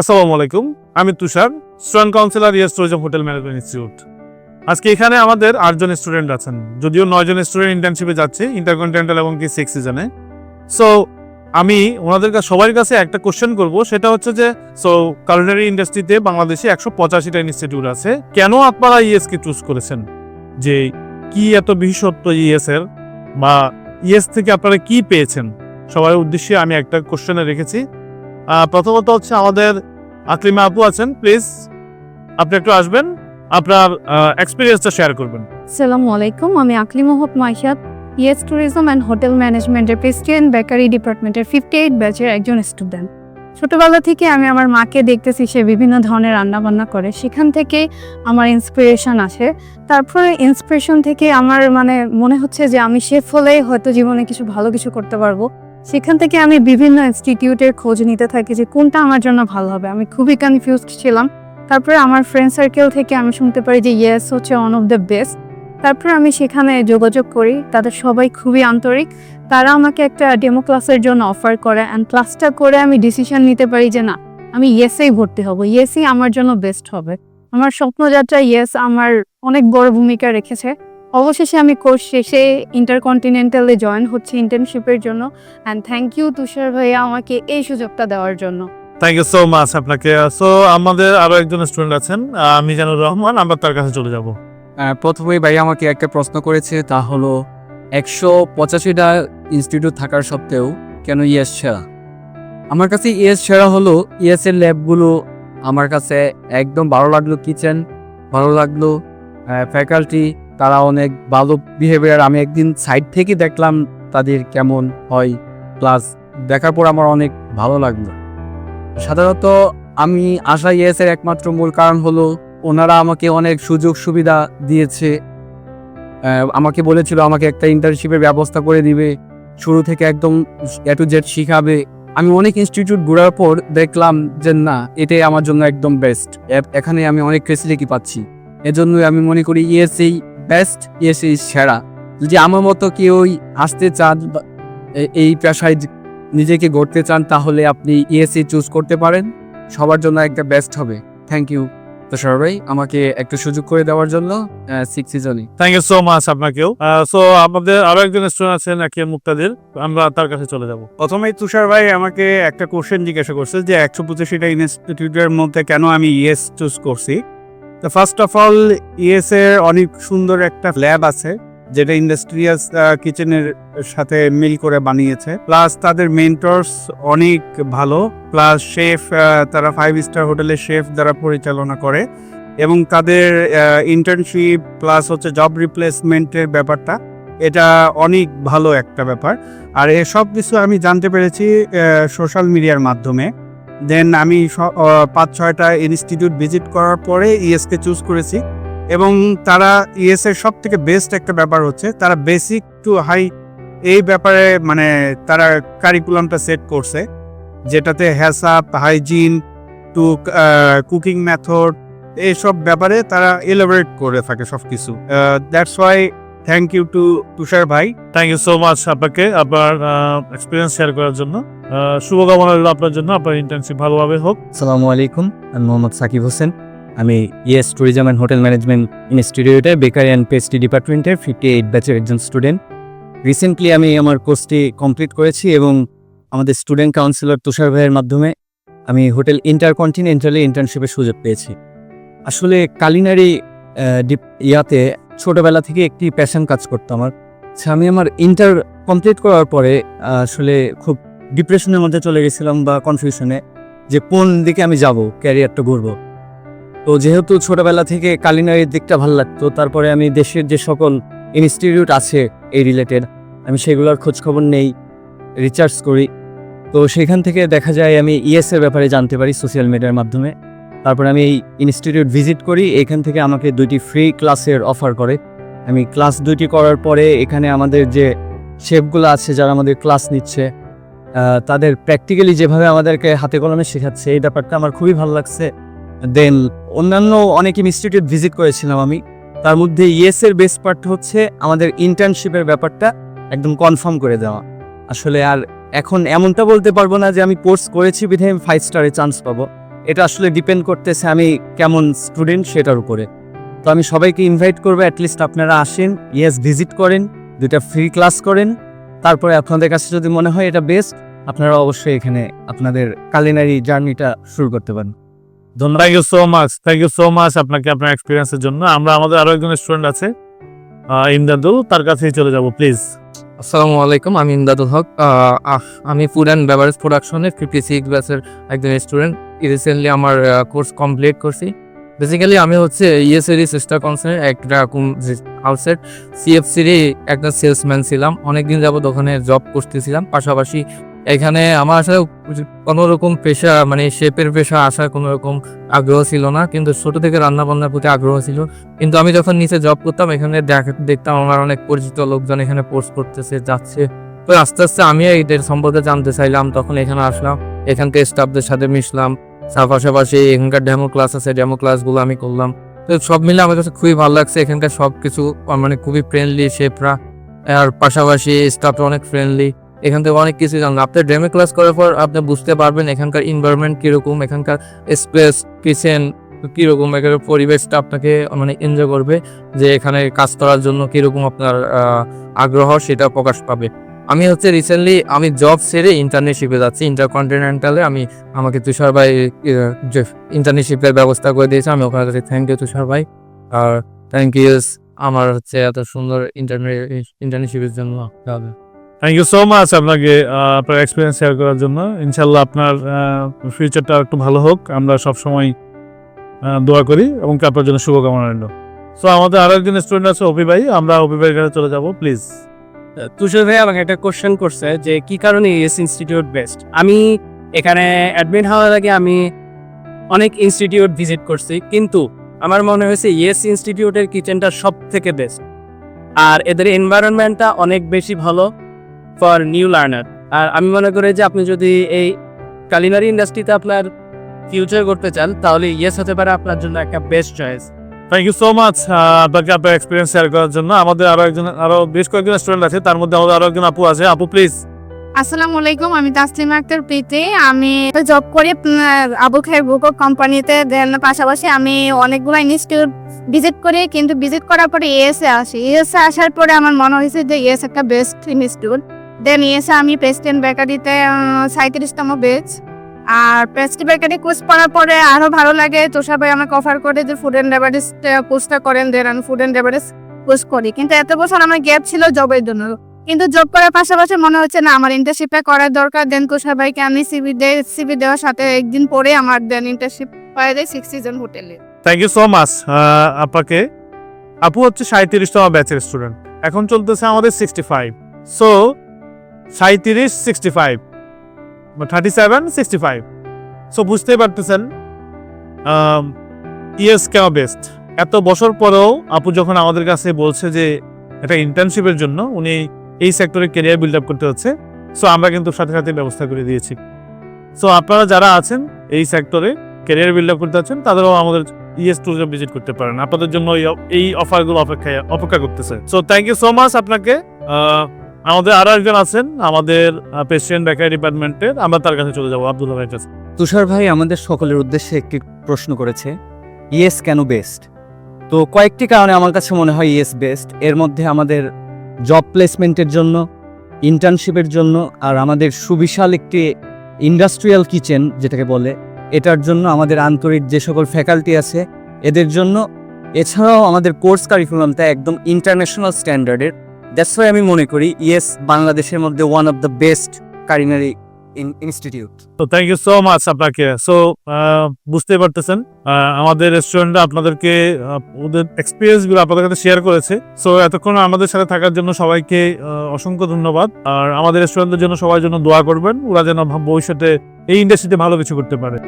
আসসালামু আলাইকুম। আমি Tushar student counsellor YES tourism hotel management institute. আজকে এখানে আমাদের আটজন স্টুডেন্ট আছেন, যদিও নয়জন স্টুডেন্ট ইন্টার্নশিপে যাচ্ছে ইন্টারকন্টিনেন্টাল এবং কি সিক্স সিজনে সো আমি ওনাদের কাছে সবার কাছে একটা কোশ্চেন করব, সেটা হচ্ছে যে সো কালিনারি ইন্ডাস্ট্রিতে বাংলাদেশে একশো পঁচাশিটা ইনস্টিটিউট আছে। কেন আপনারা ইএসকে চুজ করেছেন? যে, কি এত বিশেষত্ব ইএস এর? বা ইএস থেকে আপনারা কি পেয়েছেন? সবার উদ্দেশ্যে আমি একটা কোশ্চেনে রেখেছি। প্রথমত হচ্ছে আমাদের আকলিমা আপু আছেন প্লিজ আপনি একটু আসবেন, আপনার এক্সপিরিয়েন্সটা শেয়ার করবেন। আসসালামু আলাইকুম, আমি Akli Mohammad Maishad YES tourism and hotel ম্যানেজমেন্টের প্রেসিডেন্ট, বেকারি ডিপার্টমেন্টের ফিফটি এইট ব্যাচের একজন স্টুডেন্ট ছোটবেলা থেকে আমি আমার মাকে দেখতেছি, সে বিভিন্ন ধরনের রান্নাবান্না করে। সেখান থেকে আমার ইন্সপিরেশন আসে। তারপরে ইন্সপিরেশন থেকে আমার মানে মনে হচ্ছে যে আমি শেফ হলেই হয়তো জীবনে কিছু ভালো কিছু করতে পারব। সেখান থেকে আমি বিভিন্ন ইনস্টিটিউটের খোঁজ নিতে থাকি যে কোনটা আমার জন্য ভালো হবে। আমি খুবই কনফিউজড ছিলাম। তারপরে আমার ফ্রেন্ড সার্কেল থেকে আমি শুনতে পারি যে ইয়েস হচ্ছে ওয়ান অফ দ্য বেস্ট তারপর আমি সেখানে যোগাযোগ করি। তাদের সবাই খুবই আন্তরিক। তারা আমাকে একটা ডেমো ক্লাসের জন্য অফার করে অ্যান্ড ক্লাসটা করে আমি ডিসিশন নিতে পারি যে না, আমি ইয়েসেই ভর্তি হব। ইয়েসই আমার জন্য বেস্ট হবে। আমার স্বপ্নযাত্রা ইয়েস আমার অনেক বড় ভূমিকা রেখেছে। অবশেষে আমি কোর্স শেষে ইন্টারকন্টিনেন্টালে জয়েন হচ্ছে ইন্টার্নশিপের জন্য অ্যান্ড থ্যাংক ইউ তুষার ভাইয়া আমাকে এই সুযোগটা দেওয়ার জন্য। থ্যাংক ইউ সো মাচ আপনাকে। সো আমাদের আরও একজন স্টুডেন্ট আছেন মিজানুর রহমান আমরা তার কাছে চলে যাব। প্রথমেই ভাই আমাকে একটা প্রশ্ন করেছে তা হলো একশো পঁচাশিটা ইনস্টিটিউট থাকার সত্ত্বেও কেন ইএস সেরা? আমার কাছে ইএস সেরা হলো ইএস এর ল্যাবগুলো আমার কাছে একদম ভালো লাগল কিচেন ভালো লাগল ফ্যাকাল্টি তারা অনেক ভালো বিহেভিয়ার আমি একদিন সাইড থেকে দেখলাম তাদের কেমন হয়। প্লাস দেখার পর আমার অনেক ভালো লাগল। সাধারণত আমি আশা ইএস এর একমাত্র মূল কারণ হলো ওনারা আমাকে অনেক সুযোগ সুবিধা দিয়েছে। আমাকে বলেছিল আমাকে একটা ইন্টার্নশিপের ব্যবস্থা করে দিবে, শুরু থেকে একদম এ টু জেড শিখাবে। আমি অনেক ইনস্টিটিউট ঘোরার পর দেখলাম যে না, এটাই আমার জন্য একদম বেস্ট এখানে আমি অনেক ফেসিলিটি পাচ্ছি। এজন্যই আমি মনে করি ইএসএই বেস্ট ইএসএই সেরা। যদি আমার মতো কেউই আসতে চান এই পেশায় নিজেকে গড়তে চান তাহলে আপনি ইএসএ চুজ করতে পারেন। সবার জন্য একটা বেস্ট হবে। থ্যাংক ইউ তো সবাই আমাকে একটা সুযোগ করে দেওয়ার জন্য সিক্স সিজনই থ্যাংক ইউ সো মাচ আপনাকেও। সো আমাদের আরও একজন স্টুডেন্ট আছেন আকিয়া মুক্তাদির। আমরা তার কাছে চলে যাব। প্রথমেই তুষার ভাই আমাকে একটা কোশ্চেন জিজ্ঞাসা করছে যে একশো পঁচাশিটা ইনস্টিটিউটের মধ্যে কেন আমি ইএস চুজ করছি? তো ফার্স্ট অফ অল ইএস এর অনেক সুন্দর একটা ল্যাব আছে, যেটা ইন্ডাস্ট্রিয়াস কিচেনের সাথে মিল করে বানিয়েছে। প্লাস তাদের মেন্টর্স অনেক ভালো। প্লাস শেফ তারা ফাইভ স্টার হোটেলের শেফ দ্বারা পরিচালনা করে। এবং তাদের ইন্টার্নশিপ প্লাস হচ্ছে জব রিপ্লেসমেন্টের ব্যাপারটা, এটা অনেক ভালো একটা ব্যাপার। আর এসব কিছু আমি জানতে পেরেছি সোশ্যাল মিডিয়ার মাধ্যমে। দেন আমি পাঁচ, ছয়টা ইনস্টিটিউট ভিজিট করার পরে ইএসকে চুজ করেছি। এবং তারা ইএস এর সব থেকে বেস্ট একটা ব্যাপার হচ্ছে, তারা বেসিক টু হাই এই ব্যাপারে মানে তারা কারিকুলামটা সেট করছে, যেটাতে HACCP hygiene to cooking method এইসব ব্যাপারে তারা এলাবোরেট করে থাকে সব কিছু that's why thank you to Tushar ভাই থ্যাংক ইউ সো মাচ আপনাকে আপনার এক্সপিরিয়েন্স শেয়ার করার জন্য। শুভকামনা রইল আপনার জন্য আপনার ইন্টার্নশিপ ভালোভাবে হোক। সালামু আলাইকুম আমি মোহাম্মদ সাকিব হোসেন। আমি YES tourism and hotel management ইনস্টিটিউটে বেকারি অ্যান্ড পেস্ট্রি ডিপার্টমেন্টের ফিফটি এইট ব্যাচের একজন স্টুডেন্ট রিসেন্টলি আমি আমার কোর্সটি কমপ্লিট করেছি এবং আমাদের স্টুডেন্ট কাউন্সিলর তুষার ভাইয়ের মাধ্যমে আমি হোটেল ইন্টার ইন্টারকন্টিনেন্টালে ইন্টার্নশিপের সুযোগ পেয়েছি। আসলে কালিনারি ইয়াতে ছোটবেলা থেকে একটি প্যাশন কাজ করতো আমার। আচ্ছা, আমি আমার ইন্টার কমপ্লিট করার পরে আসলে খুব ডিপ্রেশনের মধ্যে চলে গেছিলাম বা কনফিউশনে যে কোন দিকে আমি যাব ক্যারিয়ারটা ঘুরবো। তো যেহেতু ছোটবেলা থেকে কালিনারির দিকটা ভালো লাগতো তারপরে আমি দেশের যে সকল ইনস্টিটিউট আছে এই রিলেটেড আমি সেগুলোর খোঁজখবর নেই রিচার্জ করি। তো সেখান থেকে দেখা যায় আমি ইএস এর ব্যাপারে জানতে পারি সোশ্যাল মিডিয়ার মাধ্যমে। তারপরে আমি এই ইনস্টিটিউট ভিজিট করি, এখান থেকে আমাকে দুইটি ফ্রি ক্লাসের অফার করে। আমি ক্লাস দুইটি করার পরে এখানে আমাদের যে শেফগুলো আছে, যারা আমাদের ক্লাস নিচ্ছে তাদের প্র্যাকটিক্যালি যেভাবে আমাদেরকে হাতে কলমে শেখাচ্ছে, এই ব্যাপারটা আমার খুবই ভালো লাগছে। দেন অন্যান্য অনেক ইনস্টিটিউট ভিজিট করেছিলাম আমি। তার মধ্যে ইয়েস এর বেস্ট পার্ট হচ্ছে আমাদের ইন্টার্নশিপের ব্যাপারটা একদম কনফার্ম করে দেওয়া। আসলে আর এখন এমনটা বলতে পারব না যে আমি কোর্স করেছি বিধে আমি ফাইভ স্টারে চান্স পাবো। এটা আসলে ডিপেন্ড করতেছে আমি কেমন স্টুডেন্ট সেটার উপরে। তো আমি সবাইকে ইনভাইট করব অ্যাটলিস্ট আপনারা আসেন ইয়েস ভিজিট করেন দুটা ফ্রি ক্লাস করেন। তারপরে আপনাদের কাছে যদি মনে হয় এটা বেস্ট আপনারা অবশ্যই এখানে আপনাদের কালিনারি জার্নিটা শুরু করতে পারেন। ধন্যবাদ thank you so much thank you so much আপনাকে আপনার এক্সপিরিয়েন্সের জন্য। আমরা আমাদের আরও একজন স্টুডেন্ট আছে ইমদাদুল, তার কাছেই চলে যাব প্লিজ আসসালামু আলাইকুম, আমি ইমদাদুল হক। আমি ফুড অ্যান্ড বেভারেজ প্রোডাকশনের ফিফটি সিক্স ব্যাচের একজন স্টুডেন্ট রিসেন্টলি আমার কোর্স কমপ্লিট করছি। বেসিক্যালি আমি হচ্ছে ইএসএরি ইএসএরই সিস্টার কনসার্ন একটা হাউসের সিএফসিরই একটা সেলসম্যান ছিলাম। অনেকদিন যাবত ওখানে জব করতেছিলাম। পাশাপাশি এখানে আমার আসলে কোনো রকম পেশা মানে শেপের পেশা আসার কোনো রকম আগ্রহ ছিল না, কিন্তু ছোট থেকে রান্না বান্নার প্রতি আগ্রহ ছিল। কিন্তু আমি যখন নিচে জব করতাম, এখানে দেখ- দেখতাম আমার অনেক পরিচিত লোকজন এখানে কোর্স করতেছে, যাচ্ছে। তো আস্তে আস্তে আমি এদের সম্পর্কে জানতে চাইলাম, তখন এখানে আসলাম। এখানকার স্টাফদের সাথে মিশলাম। পাশাপাশি এখানকার ডেমো ক্লাস আছে ডেমো ক্লাসগুলো আমি করলাম। তো সব মিলে আমার কাছে খুবই ভালো লাগছে, এখানকার সব কিছু মানে খুবই ফ্রেন্ডলি শেফরা আর পাশাপাশি স্টাফরা অনেক ফ্রেন্ডলি এখান থেকে অনেক কিছু জানলাম। আপনি ড্রেমে ক্লাস করার পর আপনি বুঝতে পারবেন এখানকার এনভায়রনমেন্ট কীরকম, এখানকার স্পেস কিচেন কীরকম, এখানে পরিবেশটা আপনাকে মানে এনজয় করবে যে এখানে কাজ করার জন্য কীরকম আপনার আগ্রহ সেটা প্রকাশ পাবে। আমি হচ্ছে রিসেন্টলি আমি জব ছেড়ে ইন্টার্নশিপে যাচ্ছি। ইন্টারকন্টিনেন্টালে আমি, আমাকে তুষার ভাই ইন্টার্নশিপের ব্যবস্থা করে দিয়েছে। আমি ওখানে কাছে থ্যাংক ইউ তুষার ভাই। আর থ্যাংক ইউ আমার হচ্ছে এত সুন্দর ইন্টার্নশিপের জন্য। থ্যাংক ইউ সো মাচ আপনাকে আপনার এক্সপিরিয়েন্স শেয়ার করার জন্য। ইনশাল্লাহ আপনার ফিউচারটা একটু ভালো হোক। আমরা সবসময় দোয়া করি এবং আপনার জন্য শুভকামনা রইল। সো আমাদের আরও একজন স্টুডেন্ট আছে অপি ভাই। আমরা অপি ভাইয়ের কাছে চলে যাব প্লিজ তুষার ভাই আমাকে একটা কোশ্চেন করছে যে, কি কারণে এস ইনস্টিটিউট বেস্ট আমি এখানে অ্যাডমিট হওয়ার আগে আমি অনেক ইনস্টিটিউট ভিজিট করছি, কিন্তু আমার মনে হয়েছে ইয়েস ইনস্টিটিউটের কিচেনটা সব থেকে বেস্ট আর এদের এনভায়রনমেন্টটা অনেক বেশি ভালো। ফর নিউ লার্নার আর আমি মনে করি যে আপনি যদি এই কালিনারি ইন্ডাস্ট্রিতে আপনার ফিউচার করতে চান তাহলে ইয়েস হতে পারে আপনার জন্য একটা best choice thank you so much আপনাকে আপনার এক্সপিরিয়েন্স শেয়ার করার জন্য। আমাদের আরও একজন আরও বেশ কয়েকজন স্টুডেন্ট আছে তার মধ্যে আমাদের আরও একজন আপু আছে। আপু প্লিজ আসসালামু আলাইকুম আমি তাসলিমা আক্তার প্রীতি। আমি জব করি আবু খাই বুক কোম্পানিতে। দেন পাশাপাশি আমি অনেকগুলো ইনস্টিটিউট ভিজিট করি কিন্তু ভিজিট করার পরে ইএসএ আসি। ইএসএ আসার পরে আমার মনে হয়েছে যে ইএস একটা বেস্ট ইনস্টিটিউট দেন এসে আমি প্রেসিডেন্ট বেকারিতে সাঁত্রিশতম বেচ আর প্রেসিডেন্ট বেকারি কোর্স করার পরে আরও ভালো লাগে। তোষা ভাই আমাকে অফার করে যে ফুড অ্যান্ড বেভারেজ কোর্সটা করেন। দেন আমি ফুড অ্যান্ড বেভারেজ কোর্স করি। কিন্তু এত বছর আমার গ্যাপ ছিল জবের জন্য। কিন্তু জব করার পাশাপাশি মনে হচ্ছে, না, আমার ইন্টার্নশিপটা করার দরকার। দেন কুশা ভাইকে আমি সিভি দে সিভি দেওয়ার সাথে একদিন পরে আমার দেন ইন্টার্নশিপ পাই দেয় সিক্স সিজন হোটেলে থ্যাংক ইউ সো মাচ আপনাকে আপু হচ্ছে সাঁত্রিশতম ব্যাচের স্টুডেন্ট এখন চলতেছে আমাদের সিক্সটি ফাইভ সো সাঁত্রিশ sixty five thirty seven sixty five so বুঝতেই পারতেছেন ইয়েস কেন বেস্ট এত বছর পরেও আপু যখন আমাদের কাছে বলছে যে একটা ইন্টার্নশিপের জন্য, উনি এই সেক্টরে কেরিয়ার বিল্ড আপ করতে হচ্ছে। সো আমরা কিন্তু সাথে সাথে ব্যবস্থা করে দিয়েছি। সো আপনারা যারা আছেন এই সেক্টরে ক্যারিয়ার বিল্ড আপ করতে আছেন, তাদেরও আমাদের ইএস ট্যুরিজম ভিজিট করতে পারেন। আপনাদের জন্য এই- অফারগুলো অপেক্ষায়, অপেক্ষা করতেছে। So thank you so much আপনাকে। আমাদের আরও একজন আছেন, আমাদের প্রেসিডেন্ট বেকারি ডিপার্টমেন্টের আমরা তার কাছে চলে যাব, আব্দুল্লাহ ভাইয়ের কাছে। তুষার ভাই আমাদের সকলের উদ্দেশ্যে একটি প্রশ্ন করেছে ইয়েস কেন বেস্ট তো কয়েকটি কারণে আমার কাছে মনে হয় ইয়েস বেস্ট এর মধ্যে আমাদের জব প্লেসমেন্টের জন্য ইন্টার্নশিপের জন্য, আর আমাদের সুবিশাল একটি ইন্ডাস্ট্রিয়াল কিচেন যেটাকে বলে, এটার জন্য আমাদের আন্তরিক যে সকল ফ্যাকাল্টি আছে, এদের জন্য। এছাড়াও আমাদের কোর্স কারিকুলামটা একদম ইন্টারন্যাশনাল স্ট্যান্ডার্ডের দ্যাটস ওয়াই আমি মনে করি ইয়েস বাংলাদেশের মধ্যে one of the best culinary institute তো থ্যাংক ইউ সো মাচ আপনাকে। সো বুঝতে পারতেছেন আমাদের রেস্টুরেন্টটা আপনাদেরকে ওদের এক্সপিরিয়েন্সগুলো আপনাদের কাছে শেয়ার করেছে। সো এতক্ষণ আমাদের সাথে থাকার জন্য সবাইকে অসংখ্য ধন্যবাদ। আর আমাদের রেস্টুরেন্টের জন্য সবার জন্য দোয়া করবেন, ওরা যেন ভবিষ্যতে এই ইন্ডাস্ট্রিতে ভালো কিছু করতে পারে।